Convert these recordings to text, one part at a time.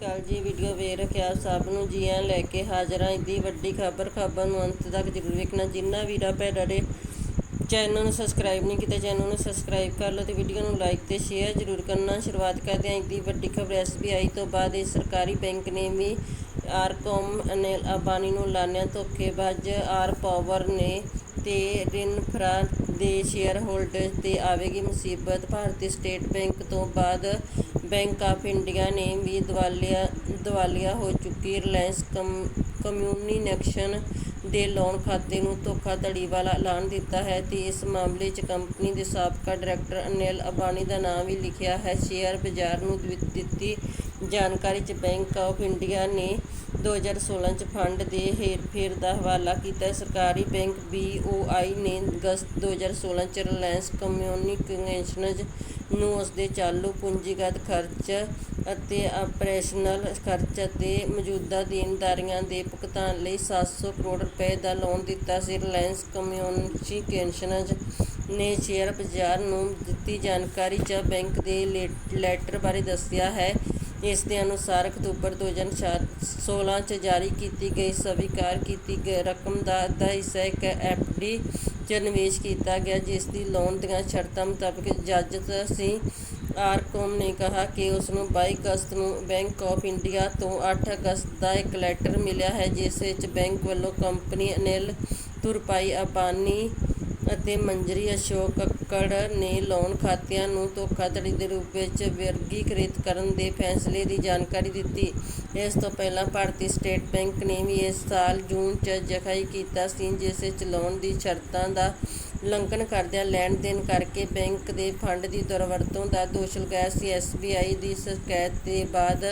ਕੱਲ ਜੀ ਵੀਡੀਓ ਵੇਖ ਰੱਖਿਆ ਸਭ ਨੂੰ ਜੀਆਂ ਲੈ ਕੇ ਹਾਜ਼ਰ ਹਾਂ। ਇੱਦੀ ਵੱਡੀ ਖਬਰ ਖਬਰ ਨੂੰ ਅੰਤ ਤੱਕ ਜ਼ਰੂਰ ਵੇਖਣਾ। ਜਿੰਨਾ ਵੀਰਾ ਭੈੜਾ ਦੇ ਚੈਨਲ ਨੂੰ ਸਬਸਕ੍ਰਾਈਬ ਨਹੀਂ ਕੀਤਾ ਚੈਨਲ ਨੂੰ ਸਬਸਕ੍ਰਾਈਬ ਕਰ ਲਓ ਤੇ ਵੀਡੀਓ ਨੂੰ ਲਾਈਕ ਤੇ ਸ਼ੇਅਰ ਜ਼ਰੂਰ ਕਰਨਾ। ਸ਼ੁਰੂਆਤ ਕਰਦੇ ਹਾਂ ਇੱਦੀ ਵੱਡੀ ਖਬਰ। ਐਸਬੀਆਈ ਤੋਂ ਬਾਅਦ ਇਹ ਸਰਕਾਰੀ ਬੈਂਕ ਨੇ ਵੀ ਆਰਕੋਮ ਅਨਿਲ ਅਬਾਨੀ ਨੂੰ ਲਾਣਿਆ ਧੋਖੇਬਾਜ਼। ਆਰ ਪਾਵਰ ਨੇ ਤੇ ਰਿਨਫਰਾ ਦੇ ਸ਼ੇਅਰ ਹੋਲਡਰਸ ਤੇ ਆਵੇਗੀ ਮੁਸੀਬਤ। ਭਾਰਤੀ ਸਟੇਟ ਬੈਂਕ ਤੋਂ ਬਾਅਦ ਬੈਂਕ ਆਫ ਇੰਡੀਆ ਨੇ ਵੀ ਦਿਵਾਲੀਆ ਦਿਵਾਲੀਆ ਹੋ ਚੁੱਕੀ ਰਿਲਾਇੰਸ ਕਮ ਕਮਿਊਨੀਕੇਸ਼ਨ ਦੇ ਲੋਨ ਖਾਤੇ ਨੂੰ ਧੋਖਾਧੜੀ ਵਾਲਾ ਐਲਾਨ ਦਿੱਤਾ ਹੈ ਤੇ ਇਸ ਮਾਮਲੇ 'ਚ ਕੰਪਨੀ ਦੇ ਸਾਬਕਾ ਡਾਇਰੈਕਟਰ ਅਨਿਲ ਅੰਬਾਨੀ ਦਾ ਨਾਮ ਵੀ ਲਿਖਿਆ ਹੈ। ਸ਼ੇਅਰ ਬਾਜ਼ਾਰ ਨੂੰ ਦਿੱਤੀ ਜਾਣਕਾਰੀ 'ਚ ਬੈਂਕ ਆਫ ਇੰਡੀਆ ਨੇ 2016 ਚ ਫੰਡ ਦੇ ਹੇਰਫੇਰ ਦਾ ਹਵਾਲਾ ਕੀਤਾ। ਸਰਕਾਰੀ ਬੈਂਕ ਬੀਓਆਈ ਨੇ ਅਗਸਤ 2016 ਚ ਰਿਲਾਇੰਸ ਕਮਿਊਨੀਕੇਸ਼ਨਜ਼ ਨੂੰ ਉਸਦੇ ਚਾਲੂ ਪੂੰਜੀਗਤ ਖਰਚ ਅਤੇ ਆਪਰੇਸ਼ਨਲ ਖਰਚ ਅਤੇ ਮੌਜੂਦਾ ਦੇਣਦਾਰੀਆਂ ਦੇ ਭੁਗਤਾਨ ਲਈ 700 ਕਰੋੜ ਰੁਪਏ ਦਾ ਲੋਨ ਦਿੱਤਾ ਸੀ। ਰਿਲਾਇੰਸ ਕਮਿਊਨੀਕੇਸ਼ਨਜ਼ ਨੇ ਸ਼ੇਅਰ ਬਾਜ਼ਾਰ ਨੂੰ ਦਿੱਤੀ ਜਾਣਕਾਰੀ 'ਚ ਬੈਂਕ ਦੇ ਲੇ- ਲੈਟਰ ਬਾਰੇ ਦੱਸਿਆ ਹੈ। ਇਸ ਦੇ ਅਨੁਸਾਰ ਅਕਤੂਬਰ 2016 ਚ ਜਾਰੀ ਕੀਤੀ ਗਈ ਸਵੀਕਾਰ ਕੀਤੀ ਗਈ ਰਕਮ ਦਾ ਅੱਧਾ ਹਿੱਸਾ ਇੱਕ ਐਫਡੀ 'ਚ ਨਿਵੇਸ਼ ਕੀਤਾ ਗਿਆ, ਜਿਸ ਦੀ ਲੋਨ ਦੀਆਂ ਸ਼ਰਤਾਂ ਮੁਤਾਬਕ ਇਜਾਜ਼ਤ ਸੀ। ਆਰਕੋਮ ਨੇ ਕਿਹਾ ਕਿ ਉਸ ਨੂੰ 22 ਅਗਸਤ ਨੂੰ ਬੈਂਕ ਆਫ ਇੰਡੀਆ ਤੋਂ 8 ਅਗਸਤ ਦਾ ਇੱਕ ਲੈਟਰ ਮਿਲਿਆ ਹੈ, ਜਿਸ ਵਿੱਚ ਬੈਂਕ ਵੱਲੋਂ ਕੰਪਨੀ ਅਨਿਲ ਤੁਰਪਾਈ, ਅਬਾਨੀ ਅਤੇ ਮੰਜਰੀ ਅਸ਼ੋਕ ਕੱਕੜ ਨੇ ਲੋਨ ਖਾਤਿਆਂ ਨੂੰ ਧੋਖਾਧੜੀ ਦੇ ਰੂਪ ਵਿੱਚ ਵਰਗੀਕ੍ਰਿਤ ਕਰਨ ਦੇ ਫੈਸਲੇ ਦੀ ਜਾਣਕਾਰੀ ਦਿੱਤੀ। ਇਸ ਤੋਂ ਪਹਿਲਾਂ ਭਾਰਤੀ ਸਟੇਟ ਬੈਂਕ ਨੇ ਵੀ ਇਸ ਸਾਲ ਜੂਨ 'ਚ ਜ਼ਖਾਈ ਕੀਤਾ ਸੀ, ਜਿਸ ਵਿੱਚ ਲੋਨ ਦੀ ਸ਼ਰਤਾਂ ਦਾ ਉਲੰਘਣ ਕਰਦਿਆਂ ਲੈਣ ਦੇਣ ਕਰਕੇ ਬੈਂਕ ਦੇ ਫੰਡ ਦੀ ਦੁਰਵਰਤੋਂ ਦਾ ਦੋਸ਼ ਲਗਾਇਆ ਸੀ। ਐਸਬੀਆਈ ਦੀ ਸ਼ਿਕਾਇਤ ਦੇ ਬਾਅਦ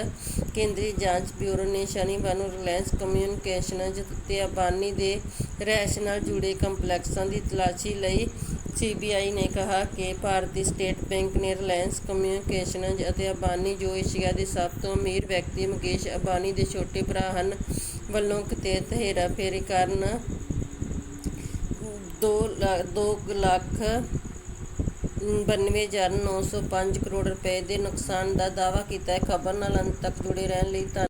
ਕੇਂਦਰੀ ਜਾਂਚ ਬਿਊਰੋ ਨੇ ਸ਼ਨੀਵਾਰ ਨੂੰ ਰਿਲਾਇੰਸ ਕਮਿਊਨੀਕੇਸ਼ਨਜ਼ ਤੇ ਅਬਾਨੀ ਦੇ ਰਹਿਸ਼ ਨਾਲ ਜੁੜੇ ਕੰਪਲੈਕਸਾਂ ਦੀ ਤਲਾਸ਼ੀ ਲਈ ਸੀਬੀਆਈ ਨੇ ਕਿਹਾ ਕਿ ਭਾਰਤੀ ਸਟੇਟ ਬੈਂਕ ਨੇ ਰਿਲਾਇੰਸ ਕਮਿਊਨੀਕੇਸ਼ਨਜ਼ ਅਤੇ ਅਬਾਨੀ, ਜੋ ਏਸ਼ੀਆ ਦੇ ਸਭ ਤੋਂ ਅਮੀਰ ਵਿਅਕਤੀ ਮੁਕੇਸ਼ ਅਬਾਨੀ ਦੇ ਛੋਟੇ ਭਰਾ ਹਨ, ਵੱਲੋਂ ਕਥਿਤ ਹੇਰਾਫੇਰੀ ਕਰਨ ਦੋ 2 ਲੱਖ 92905 ਕਰੋੜ ਰੁਪਏ ਦੇ ਨੁਕਸਾਨ ਦਾ ਦਾਅਵਾ ਕੀਤਾ ਹੈ। ਖਬਰ ਨਾਲ ਅੰਤ ਤੱਕ ਜੁੜੇ ਰਹਿਣ ਲਈ ਧੰਨ